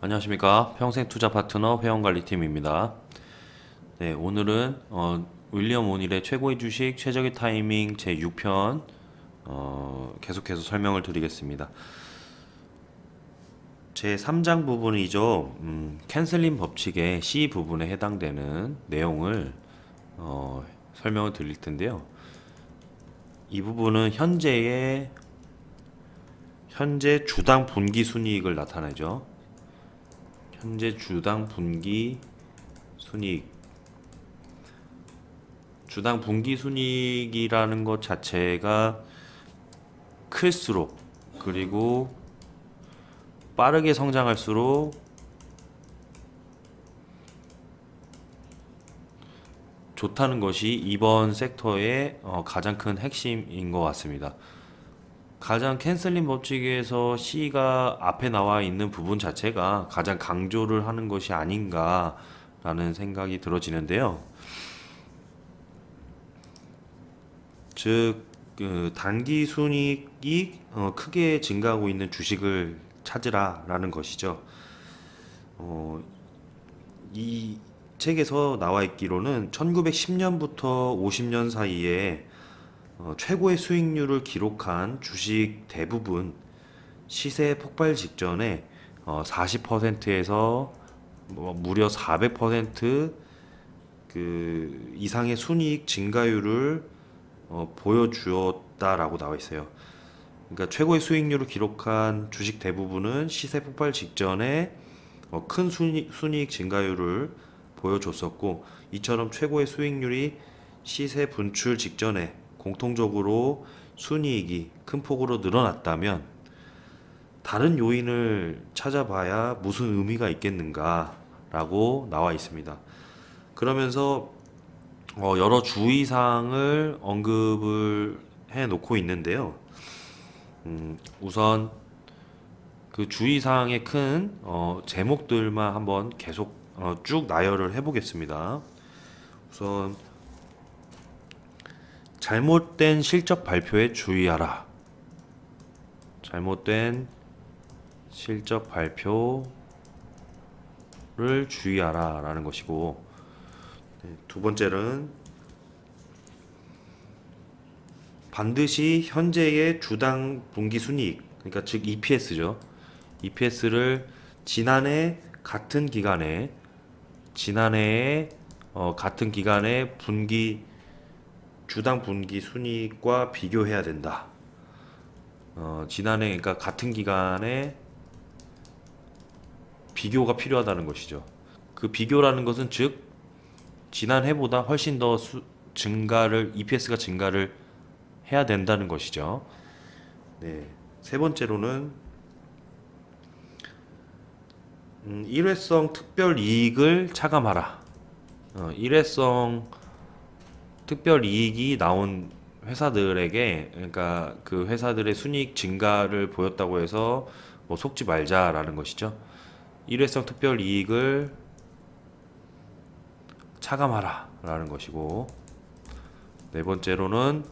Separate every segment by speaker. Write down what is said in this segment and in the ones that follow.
Speaker 1: 안녕하십니까 평생 투자 파트너 회원관리팀입니다. 네 오늘은 어, 윌리엄 오닐의 최고의 주식 최적의 타이밍 제 6편 어, 계속해서 설명을 드리겠습니다. 제 3장 부분이죠. 음, 캔슬링 법칙의 C 부분에 해당되는 내용을 어, 설명을 드릴 텐데요. 이 부분은 현재의 현재 주당 분기 순이익을 나타내죠. 현재 주당 분기 순이익 주당 분기 순이익이라는 것 자체가 클수록 그리고 빠르게 성장할수록 좋다는 것이 이번 섹터의 어, 가장 큰 핵심인 것 같습니다. 가장 캔슬링 법칙에서 C가 앞에 나와 있는 부분 자체가 가장 강조를 하는 것이 아닌가라는 생각이 들어지는데요. 즉, 그 단기 순이익이 어, 크게 증가하고 있는 주식을 찾으라라는 것이죠. 어, 이 책에서 나와 있기로는 1910년부터 50년 사이에 어, 최고의 수익률을 기록한 주식 대부분 시세 폭발 직전에 어, 40%에서 뭐 무려 400%그 이상의 순이익 증가율을 어, 보여주었다라고 나와 있어요. 그러니까 최고의 수익률을 기록한 주식 대부분은 시세 폭발 직전에 어, 큰 순이익, 순이익 증가율을 보여줬었고 이처럼 최고의 수익률이 시세 분출 직전에 공통적으로 순이익이 큰 폭으로 늘어났다면 다른 요인을 찾아봐야 무슨 의미가 있겠는가 라고 나와 있습니다. 그러면서 어 여러 주의사항을 언급을 해 놓고 있는데요. 음 우선 그 주의사항의 큰 어 제목들만 한번 계속 어 쭉 나열을 해 보겠습니다. 우선 잘못된 실적 발표에 주의하라. 잘못된 실적 발표를 주의하라 라는 것이고 네, 두 번째는 반드시 현재의 주당 분기 순이익 그러니까 즉 EPS죠. EPS를 지난해 같은 기간에 지난해에 어, 같은 기간에 분기 주당 분기 순이익과 비교해야 된다. 어, 지난해 그러니까 같은 기간에 비교가 필요하다는 것이죠. 그 비교라는 것은 즉 지난해보다 훨씬 더 수, 증가를 EPS가 증가를 해야 된다는 것이죠. 네. 세 번째로는 음, 일회성 특별 이익을 차감하라. 어, 일회성 특별 이익이 나온 회사들에게 그러니까 그 회사들의 순이익 증가를 보였다고 해서 뭐 속지 말자라는 것이죠. 일회성 특별 이익을 차감하라라는 것이고 네 번째로는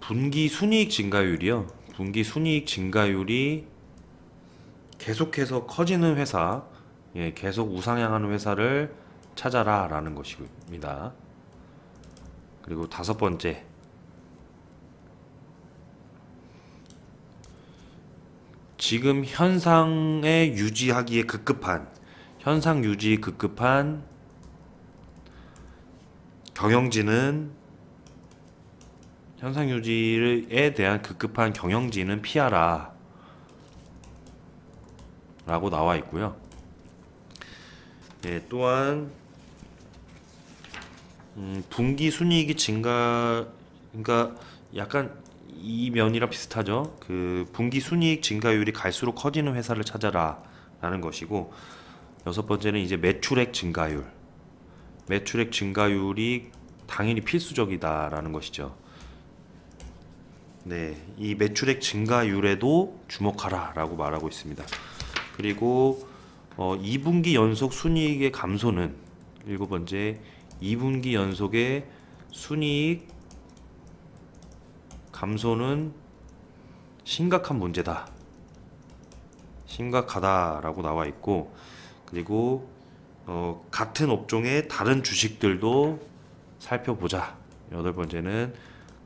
Speaker 1: 분기 순이익 증가율이요. 분기 순이익 증가율이 계속해서 커지는 회사, 예, 계속 우상향하는 회사를 찾아라 라는 것입니다. 그리고 다섯 번째 지금 현상에 유지하기에 급급한 현상 유지 급급한 경영진은 현상 유지에 대한 급급한 경영진은 피하라 라고 나와 있고요. 예, 또한 음, 분기 순이익이 증가 그러니까 약간 이 면이랑 비슷하죠. 그 분기 순이익 증가율이 갈수록 커지는 회사를 찾아라라는 것이고 여섯 번째는 이제 매출액 증가율. 매출액 증가율이 당연히 필수적이다라는 것이죠. 네, 이 매출액 증가율에도 주목하라라고 말하고 있습니다. 그리고 어, 2분기 연속 순이익의 감소는 일곱 번째 2분기 연속의 순이익 감소는 심각한 문제다. 심각하다라고 나와 있고 그리고 어, 같은 업종의 다른 주식들도 살펴보자. 여덟 번째는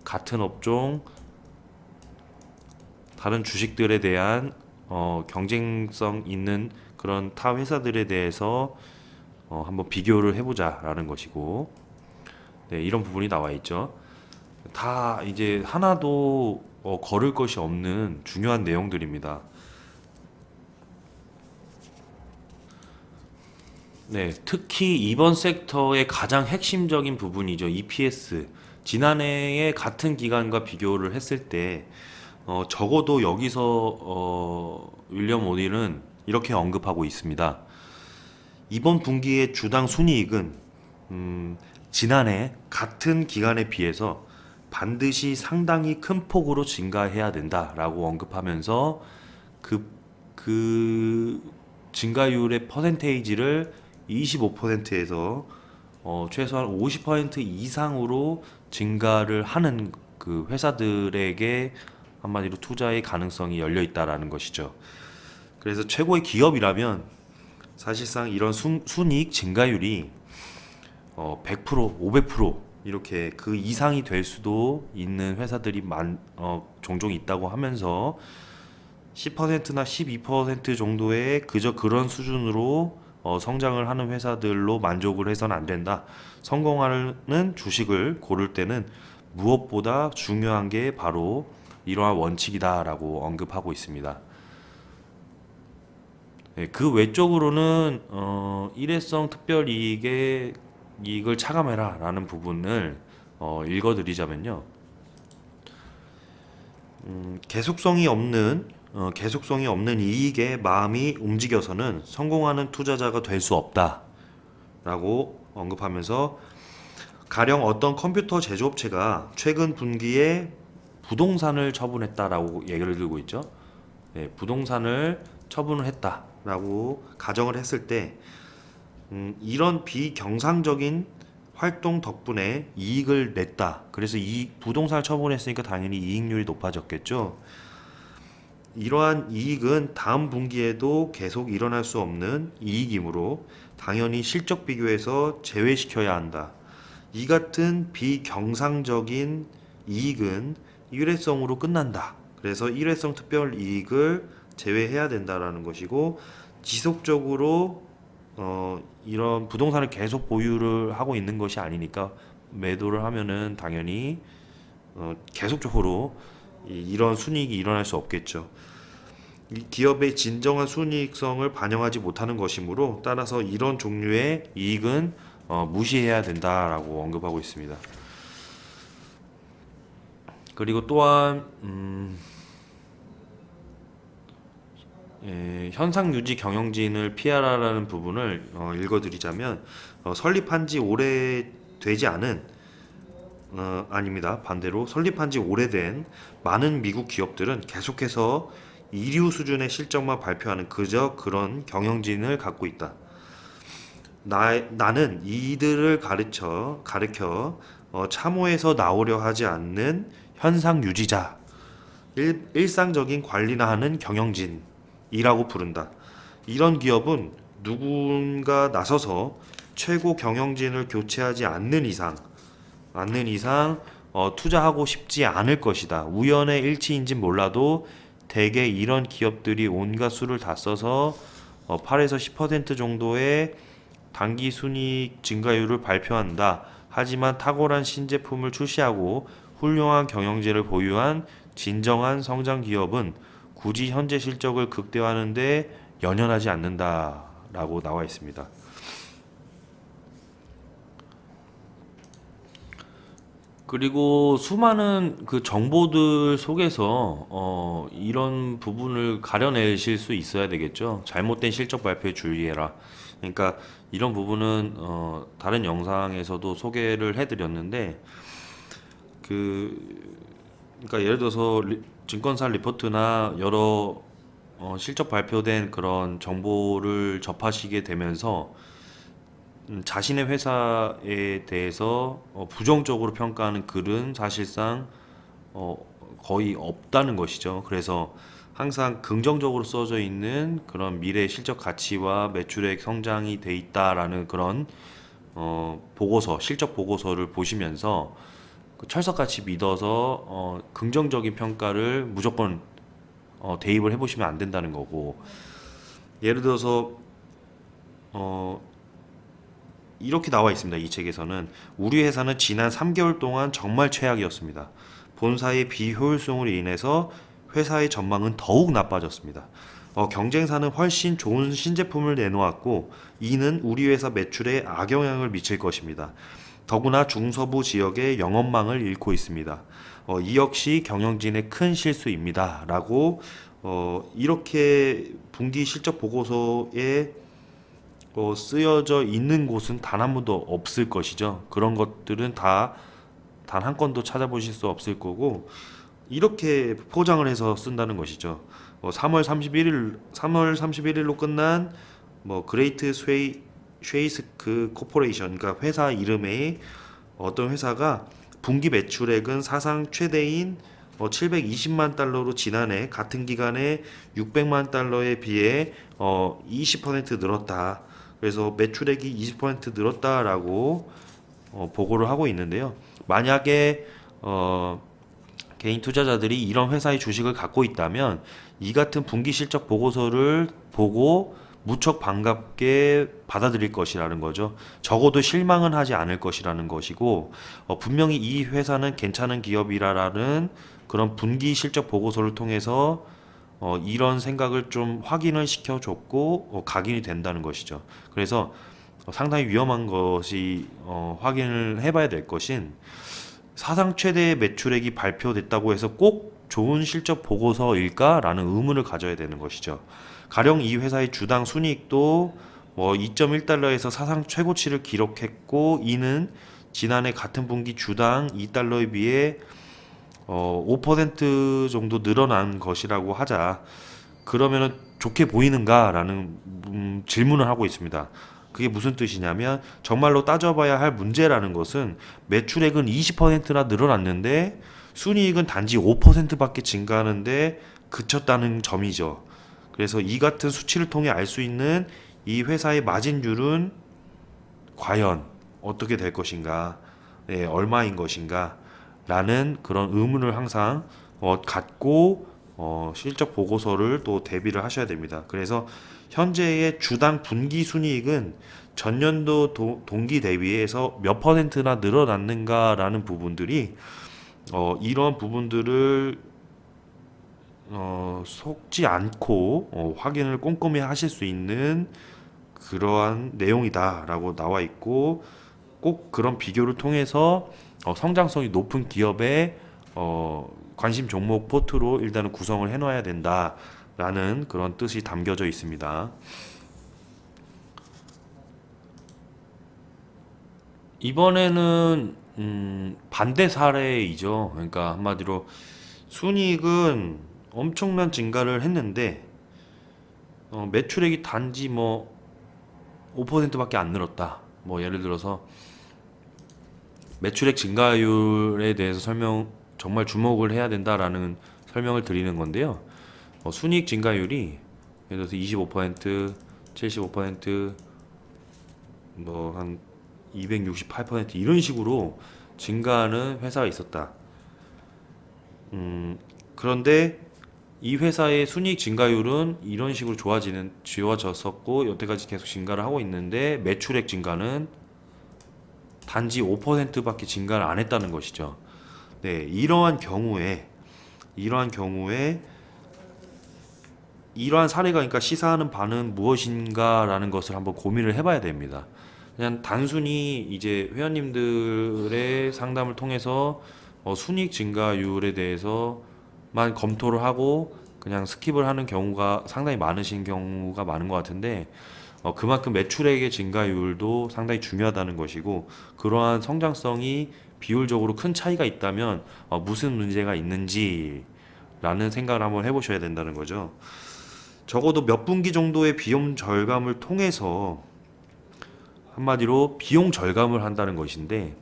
Speaker 1: 같은 업종 다른 주식들에 대한 어, 경쟁성 있는 그런 타 회사들에 대해서 어, 한번 비교를 해보자라는 것이고 네, 이런 부분이 나와 있죠. 다 이제 하나도 어, 걸을 것이 없는 중요한 내용들입니다. 네, 특히 이번 섹터의 가장 핵심적인 부분이죠. EPS. 지난해에 같은 기간과 비교를 했을 때, 어, 적어도 여기서, 어, 윌리엄 오딜은 이렇게 언급하고 있습니다. 이번 분기의 주당 순이익은, 음, 지난해 같은 기간에 비해서 반드시 상당히 큰 폭으로 증가해야 된다라고 언급하면서 그, 그 증가율의 퍼센테이지를 25%에서 어, 최소한 50% 이상으로 증가를 하는 그 회사들에게 한마디로 투자의 가능성이 열려 있다라는 것이죠. 그래서 최고의 기업이라면 사실상 이런 순, 순이익 증가율이 어, 100% 500% 이렇게 그 이상이 될 수도 있는 회사들이 많, 어, 종종 있다고 하면서 10%나 12% 정도의 그저 그런 수준으로 어, 성장을 하는 회사들로 만족을 해서는 안 된다. 성공하는 주식을 고를 때는 무엇보다 중요한 게 바로 이러한 원칙이다라고 언급하고 있습니다. 네, 그 외적으로는 어, 일회성 특별 이익의 이익을 차감해라라는 부분을 어, 읽어드리자면요. 음, 계속성이 없는 어, 계속성이 없는 이익에 마음이 움직여서는 성공하는 투자자가 될 수 없다라고 언급하면서 가령 어떤 컴퓨터 제조업체가 최근 분기에 부동산을 처분했다라고 얘기를 들고 있죠. 네, 부동산을 처분을 했다라고 가정을 했을 때 음, 이런 비경상적인 활동 덕분에 이익을 냈다. 그래서 이 부동산을 처분했으니까 당연히 이익률이 높아졌겠죠. 이러한 이익은 다음 분기에도 계속 일어날 수 없는 이익이므로 당연히 실적 비교에서 제외시켜야 한다. 이 같은 비경상적인 이익은 일회성으로 끝난다. 그래서 일회성 특별 이익을 제외해야 된다라는 것이고 지속적으로 어, 이런 부동산을 계속 보유를 하고 있는 것이 아니니까 매도를 하면은 당연히 어, 계속적으로 이 런 순이익이 일어날 수 없겠죠. 기업의 진정한 순이익성을 반영하지 못하는 것이므로 따라서 이런 종류의 이익은 어, 무시해야 된다라고 언급하고 있습니다. 그리고 또한 음, 예, 현상 유지 경영진을 피하라라는 부분을 어, 읽어드리자면 어, 설립한 지 오래 되지 않은 어, 아닙니다. 반대로 설립한 지 오래된 많은 미국 기업들은 계속해서 이류 수준의 실적만 발표하는 그저 그런 경영진을 갖고 있다. 나, 나는 이들을 가르쳐 가르켜 어, 참호에서 나오려 하지 않는 현상 유지자, 일, 일상적인 관리나 하는 경영진이라고 부른다. 이런 기업은 누군가 나서서 최고 경영진을 교체하지 않는 이상 않는 이상 어, 투자하고 싶지 않을 것이다. 우연의 일치인진 몰라도 대개 이런 기업들이 온갖 수를 다 써서 어, 8에서 10% 정도의 단기 순이익 증가율을 발표한다. 하지만 탁월한 신제품을 출시하고 훌륭한 경영진을 보유한 진정한 성장 기업은 굳이 현재 실적을 극대화하는 데 연연하지 않는다라고 나와 있습니다. 그리고 수많은 그 정보들 속에서 어 이런 부분을 가려내실 수 있어야 되겠죠. 잘못된 실적 발표에 주의해라. 그러니까 이런 부분은 어 다른 영상에서도 소개를 해드렸는데 그 그러니까 예를 들어서 리, 증권사 리포트나 여러 어 실적 발표된 그런 정보를 접하시게 되면서 음, 자신의 회사에 대해서 어, 부정적으로 평가하는 글은 사실상 어, 거의 없다는 것이죠. 그래서 항상 긍정적으로 써져 있는 그런 미래 실적 가치와 매출액 성장이 돼 있다라는 그런 어, 보고서, 실적 보고서를 보시면서 그 철석같이 믿어서 어, 긍정적인 평가를 무조건 어, 대입을 해보시면 안 된다는 거고 예를 들어서 어, 이렇게 나와 있습니다. 이 책에서는 우리 회사는 지난 3개월 동안 정말 최악이었습니다. 본사의 비효율성으로 인해서 회사의 전망은 더욱 나빠졌습니다. 어, 경쟁사는 훨씬 좋은 신제품을 내놓았고 이는 우리 회사 매출에 악영향을 미칠 것입니다. 더구나 중서부 지역의 영업망을 잃고 있습니다. 어, 이 역시 경영진의 큰 실수입니다. 라고 어, 이렇게 분기 실적 보고서에 어, 쓰여져 있는 곳은 단 한 번도 없을 것이죠. 그런 것들은 다 단 한 건도 찾아보실 수 없을 거고 이렇게 포장을 해서 쓴다는 것이죠. 어, 3월 31일 3월 31일로 끝난 뭐 그레이트 스웨이 쉐이스크 코퍼레이션 그러니까 회사 이름의 어떤 회사가 분기 매출액은 사상 최대인 어, 720만 달러로 지난해 같은 기간에 600만 달러에 비해 어, 20% 늘었다. 그래서 매출액이 20% 늘었다라고 어, 보고를 하고 있는데요. 만약에 어, 개인 투자자들이 이런 회사의 주식을 갖고 있다면 이 같은 분기 실적 보고서를 보고 무척 반갑게 받아들일 것이라는 거죠. 적어도 실망은 하지 않을 것이라는 것이고 어, 분명히 이 회사는 괜찮은 기업이라라는 그런 분기 실적 보고서를 통해서 어, 이런 생각을 좀 확인을 시켜줬고 어, 각인이 된다는 것이죠. 그래서 어, 상당히 위험한 것이 어, 확인을 해봐야 될 것인 사상 최대의 매출액이 발표됐다고 해서 꼭 좋은 실적 보고서일까라는 의문을 가져야 되는 것이죠. 가령 이 회사의 주당 순이익도 뭐 2.1달러에서 사상 최고치를 기록했고 이는 지난해 같은 분기 주당 2달러에 비해 어, 5% 정도 늘어난 것이라고 하자 그러면은 좋게 보이는가라는 음, 질문을 하고 있습니다. 그게 무슨 뜻이냐면 정말로 따져봐야 할 문제라는 것은 매출액은 20%나 늘어났는데 순이익은 단지 5%밖에 증가하는데 그쳤다는 점이죠. 그래서 이 같은 수치를 통해 알 수 있는 이 회사의 마진율은 과연 어떻게 될 것인가, 네, 얼마인 것인가, 라는 그런 의문을 항상 어, 갖고 어, 실적 보고서를 또 대비를 하셔야 됩니다. 그래서 현재의 주당 분기 순이익은 전년도 도, 동기 대비해서 몇 퍼센트나 늘어났는가라는 부분들이 어, 이런 부분들을 어, 속지 않고 어, 확인을 꼼꼼히 하실 수 있는 그러한 내용이다라고 나와 있고 꼭 그런 비교를 통해서 어, 성장성이 높은 기업의 어, 관심 종목 포트로 일단은 구성을 해놔야 된다라는 그런 뜻이 담겨져 있습니다. 이번에는 음, 반대 사례이죠. 그러니까 한마디로 순이익은 엄청난 증가를 했는데 어, 매출액이 단지 뭐 5%밖에 안 늘었다. 뭐 예를 들어서 매출액 증가율에 대해서 설명 정말 주목을 해야 된다라는 설명을 드리는 건데요. 어, 순이익 증가율이 예를 들어서 25%, 75%뭐 한 268% 이런 식으로 증가하는 회사가 있었다. 음, 그런데 이 회사의 순이익 증가율은 이런 식으로 좋아지는 좋아졌었고 여태까지 계속 증가를 하고 있는데 매출액 증가는 단지 5%밖에 증가를 안 했다는 것이죠. 네, 이러한 경우에 이러한 경우에 이러한 사례가 그러니까 시사하는 바는 무엇인가라는 것을 한번 고민을 해봐야 됩니다. 그냥 단순히 이제 회원님들의 상담을 통해서 어, 순익 증가율에 대해서 만 검토를 하고 그냥 스킵을 하는 경우가 상당히 많으신 경우가 많은 것 같은데 어, 그만큼 매출액의 증가율도 상당히 중요하다는 것이고 그러한 성장성이 비율적으로 큰 차이가 있다면 어, 무슨 문제가 있는지라는 생각을 한번 해보셔야 된다는 거죠. 적어도 몇 분기 정도의 비용 절감을 통해서 한마디로 비용 절감을 한다는 것인데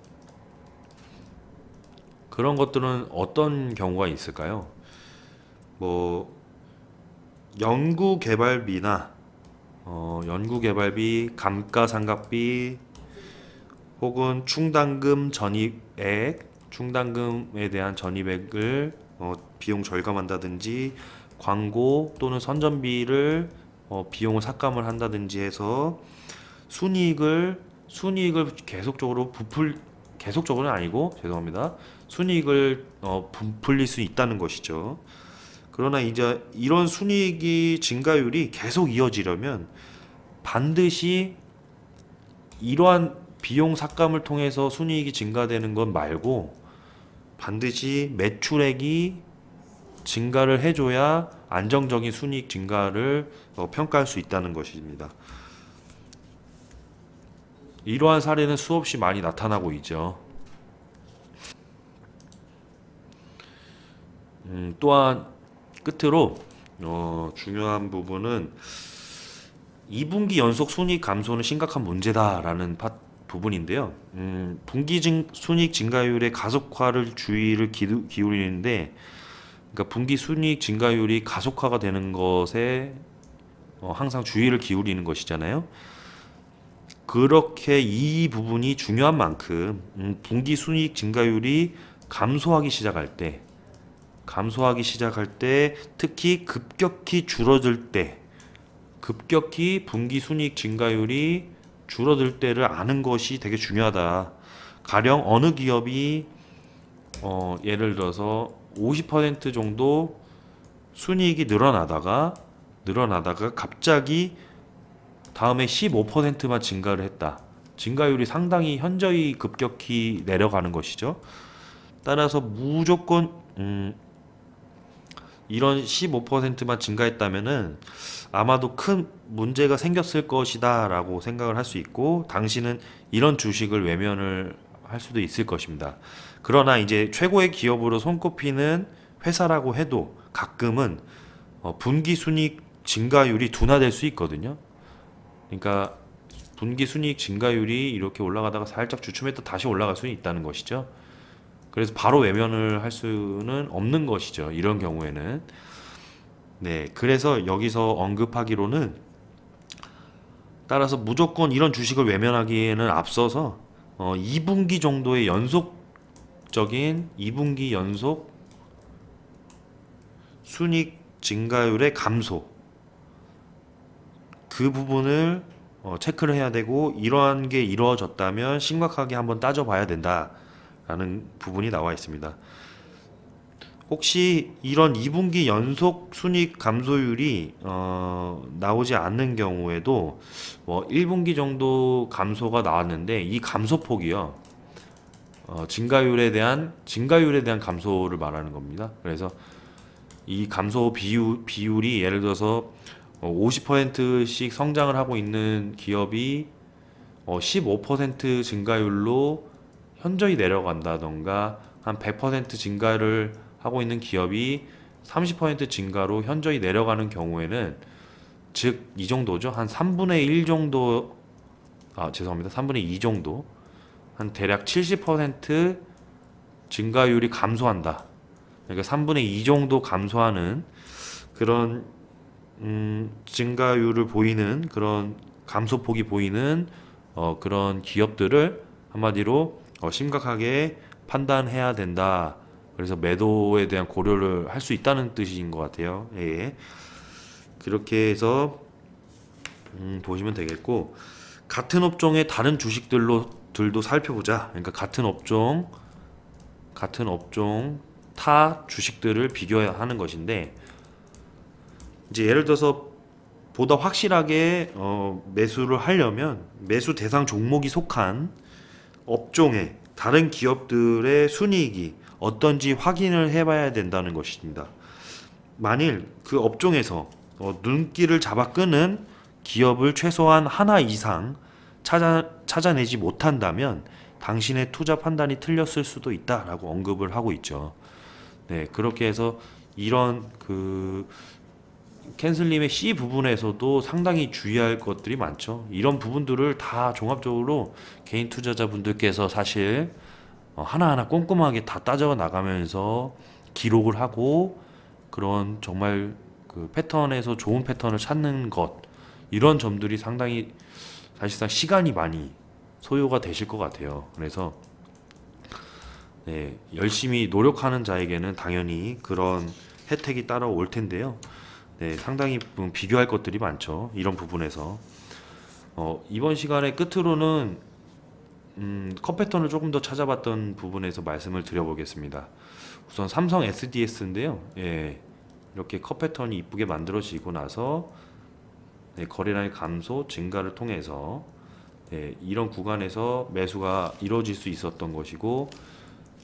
Speaker 1: 그런 것들은 어떤 경우가 있을까요? 뭐 연구 개발비나 어, 연구 개발비, 감가상각비 혹은 충당금 전입액, 충당금에 대한 전입액을 어, 비용 절감한다든지 광고 또는 선전비를 어, 비용을 삭감을 한다든지 해서 순이익을 순이익을 계속적으로 부풀 계속적으로는 아니고 죄송합니다. 순이익을 어, 부풀릴 수 있다는 것이죠. 그러나 이제 이런 순이익이 증가율이 계속 이어지려면 반드시 이러한 비용 삭감을 통해서 순이익이 증가되는 것 말고 반드시 매출액이 증가를 해줘야 안정적인 순이익 증가를 어, 평가할 수 있다는 것입니다. 이러한 사례는 수없이 많이 나타나고 있죠. 음, 또한 끝으로 어, 중요한 부분은 2분기 연속 순이익 감소는 심각한 문제다라는 파, 부분인데요. 음, 분기 증, 순이익 증가율의 가속화를 주의를 기두, 기울이는데, 그러니까 분기 순이익 증가율이 가속화가 되는 것에 어, 항상 주의를 기울이는 것이잖아요. 그렇게 이 부분이 중요한 만큼 음, 분기 순이익 증가율이 감소하기 시작할 때, 감소하기 시작할 때, 특히 급격히 줄어들 때, 급격히 분기 순이익 증가율이 줄어들 때를 아는 것이 되게 중요하다. 가령 어느 기업이 어, 예를 들어서 50% 정도 순이익이 늘어나다가 늘어나다가 갑자기 다음에 15%만 증가를 했다. 증가율이 상당히 현저히 급격히 내려가는 것이죠. 따라서 무조건 음, 이런 15%만 증가했다면은 아마도 큰 문제가 생겼을 것이다라고 생각을 할 수 있고 당신은 이런 주식을 외면을 할 수도 있을 것입니다. 그러나 이제 최고의 기업으로 손꼽히는 회사라고 해도 가끔은 어, 분기 순이익 증가율이 둔화될 수 있거든요. 그러니까 분기 순이익 증가율이 이렇게 올라가다가 살짝 주춤했다 다시 올라갈 수 있다는 것이죠. 그래서 바로 외면을 할 수는 없는 것이죠. 이런 경우에는 네, 그래서 여기서 언급하기로는 따라서 무조건 이런 주식을 외면하기에는 앞서서 어, 2분기 정도의 연속적인 2분기 연속 순익 증가율의 감소 그 부분을 어, 체크를 해야 되고 이러한 게 이루어졌다면 심각하게 한번 따져봐야 된다 라는 부분이 나와 있습니다. 혹시 이런 2분기 연속 순익 감소율이 어, 나오지 않는 경우에도 뭐 1분기 정도 감소가 나왔는데 이 감소폭이요. 어, 증가율에 대한 증가율에 대한 감소를 말하는 겁니다. 그래서 이 감소 비율 비율이 예를 들어서 50%씩 성장을 하고 있는 기업이 어, 15% 증가율로 현저히 내려간다던가 한 100% 증가를 하고 있는 기업이 30% 증가로 현저히 내려가는 경우에는 즉 이 정도죠. 한 3분의 1 정도 아 죄송합니다. 3분의 2 정도 한 대략 70% 증가율이 감소한다. 그러니까 3분의 2 정도 감소하는 그런 음, 증가율을 보이는 그런 감소폭이 보이는 어, 그런 기업들을 한마디로 어, 심각하게 판단해야 된다. 그래서 매도에 대한 고려를 할 수 있다는 뜻인 것 같아요. 예. 그렇게 해서 음, 보시면 되겠고 같은 업종의 다른 주식들로 들도 살펴보자. 그러니까 같은 업종 같은 업종 타 주식들을 비교하는 것인데 이제 예를 들어서 보다 확실하게 어, 매수를 하려면 매수 대상 종목이 속한 업종의 다른 기업들의 순이익이 어떤지 확인을 해봐야 된다는 것입니다. 만일 그 업종에서 어, 눈길을 잡아 끄는 기업을 최소한 하나 이상 찾아, 찾아내지 못한다면 당신의 투자 판단이 틀렸을 수도 있다라고 언급을 하고 있죠. 네, 그렇게 해서 이런 그 캔슬님의 C 부분에서도 상당히 주의할 것들이 많죠. 이런 부분들을 다 종합적으로 개인 투자자분들께서 사실 어, 하나하나 꼼꼼하게 다 따져 나가면서 기록을 하고 그런 정말 그 패턴에서 좋은 패턴을 찾는 것 이런 점들이 상당히 사실상 시간이 많이 소요가 되실 것 같아요. 그래서 네, 열심히 노력하는 자에게는 당연히 그런 혜택이 따라올 텐데요. 네, 상당히 음, 비교할 것들이 많죠. 이런 부분에서 어, 이번 시간의 끝으로는 음, 컷 패턴을 조금 더 찾아봤던 부분에서 말씀을 드려보겠습니다. 우선 삼성 SDS인데요. 예, 이렇게 컷 패턴이 이쁘게 만들어지고 나서 네, 거래량의 감소 증가를 통해서 네, 이런 구간에서 매수가 이루어질 수 있었던 것이고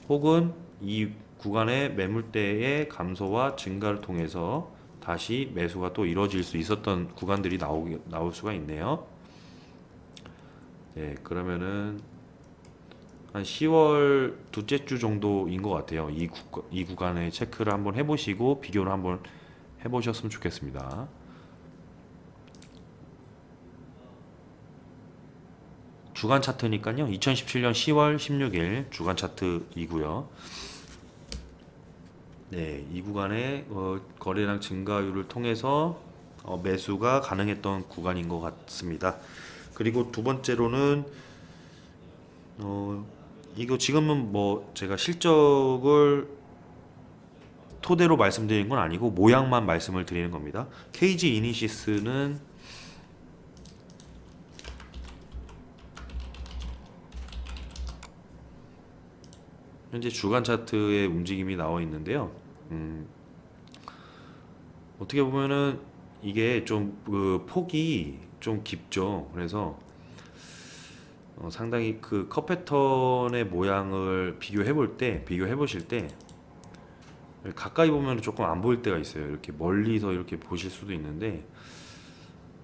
Speaker 1: 혹은 이 구간의 매물대의 감소와 증가를 통해서 다시 매수가 또 이루어질 수 있었던 구간들이 나오, 나올 수가 있네요. 네, 그러면은 한 10월 둘째 주 정도인 것 같아요. 이, 구, 이 구간에 체크를 한번 해보시고 비교를 한번 해보셨으면 좋겠습니다. 주간 차트니까요. 2017년 10월 16일 주간 차트이고요. 네, 이 구간의 어, 거래량 증가율을 통해서 어, 매수가 가능했던 구간인 것 같습니다. 그리고 두 번째로는 어, 이거 지금은 뭐 제가 실적을 토대로 말씀드리는 건 아니고 모양만 말씀을 드리는 겁니다. KG 이니시스는 현재 주간 차트의 움직임이 나와 있는데요. 음, 어떻게 보면은 이게 좀 그 폭이 좀 깊죠. 그래서 어, 상당히 그컷 패턴의 모양을 비교해 볼 때, 비교해 보실 때 가까이 보면 조금 안 보일 때가 있어요. 이렇게 멀리서 이렇게 보실 수도 있는데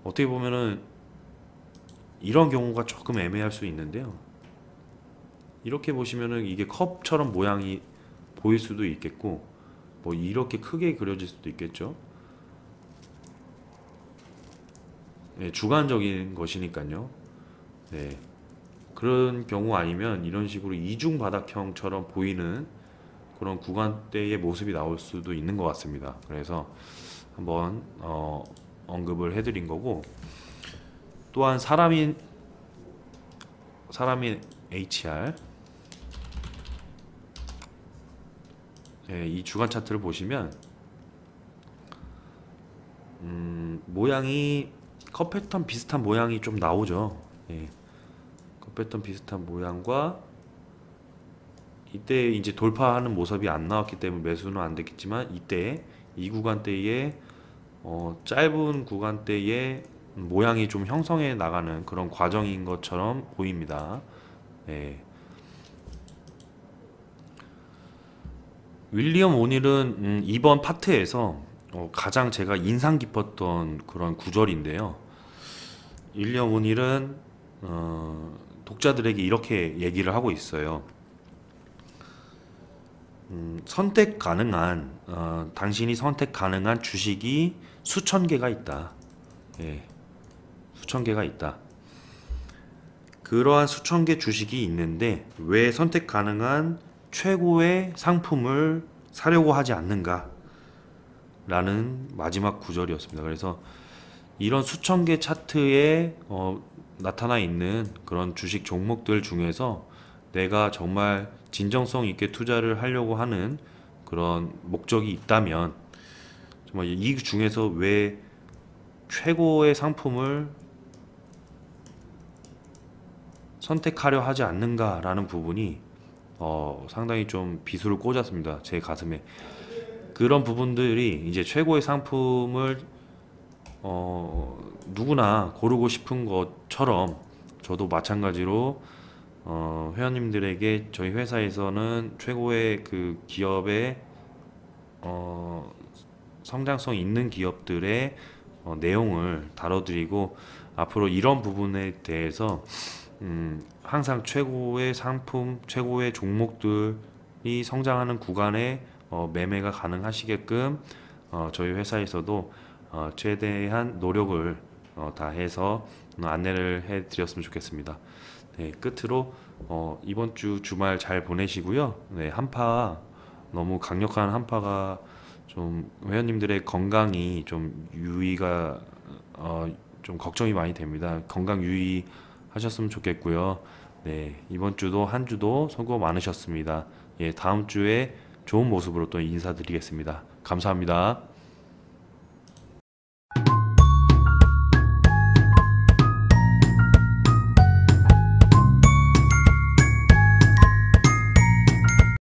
Speaker 1: 어떻게 보면은 이런 경우가 조금 애매할 수 있는데요. 이렇게 보시면은 이게 컵처럼 모양이 보일 수도 있겠고 뭐 이렇게 크게 그려질 수도 있겠죠. 네, 주관적인 것이니까요. 네. 그런 경우 아니면 이런 식으로 이중 바닥형처럼 보이는 그런 구간대의 모습이 나올 수도 있는 것 같습니다. 그래서 한번 어, 언급을 해드린 거고 또한 사람인 사람인 HR 예, 이 주간 차트를 보시면 음, 모양이 컵 패턴 비슷한 모양이 좀 나오죠. 예. 컵 패턴 비슷한 모양과 이때 이제 돌파하는 모습이 안 나왔기 때문에 매수는 안 됐겠지만 이때 이 구간대에 어, 짧은 구간대에 모양이 좀 형성해 나가는 그런 과정인 것처럼 보입니다. 네. 윌리엄 오닐은 음, 이번 파트에서 어, 가장 제가 인상 깊었던 그런 구절인데요. 윌리엄 오닐은 어, 독자들에게 이렇게 얘기를 하고 있어요. 음, 선택 가능한 어, 당신이 선택 가능한 주식이 수천 개가 있다. 예, 수천 개가 있다. 그러한 수천 개 주식이 있는데 왜 선택 가능한 최고의 상품을 사려고 하지 않는가? 라는 마지막 구절이었습니다. 그래서 이런 수천 개 차트에 어, 나타나 있는 그런 주식 종목들 중에서 내가 정말 진정성 있게 투자를 하려고 하는 그런 목적이 있다면 정말 이 중에서 왜 최고의 상품을 선택하려 하지 않는가라는 부분이 어, 상당히 좀 비수를 꽂았습니다. 제 가슴에. 그런 부분들이 이제 최고의 상품을 어, 누구나 고르고 싶은 것처럼 저도 마찬가지로 어, 회원님들에게 저희 회사에서는 최고의 그 기업의 어, 성장성 있는 기업들의 어, 내용을 다뤄드리고 앞으로 이런 부분에 대해서 음, 항상 최고의 상품, 최고의 종목들이 성장하는 구간에 어, 매매가 가능하시게끔 어, 저희 회사에서도 어, 최대한 노력을 어, 다해서 안내를 해드렸으면 좋겠습니다. 네, 끝으로 어, 이번 주 주말 잘 보내시고요. 네, 한파 너무 강력한 한파가 좀 회원님들의 건강이 좀 유의가 어, 좀 걱정이 많이 됩니다. 건강 유의하셨으면 좋겠고요. 네, 이번 주도 한 주도 수고 많으셨습니다. 예, 다음 주에 좋은 모습으로 또 인사드리겠습니다. 감사합니다.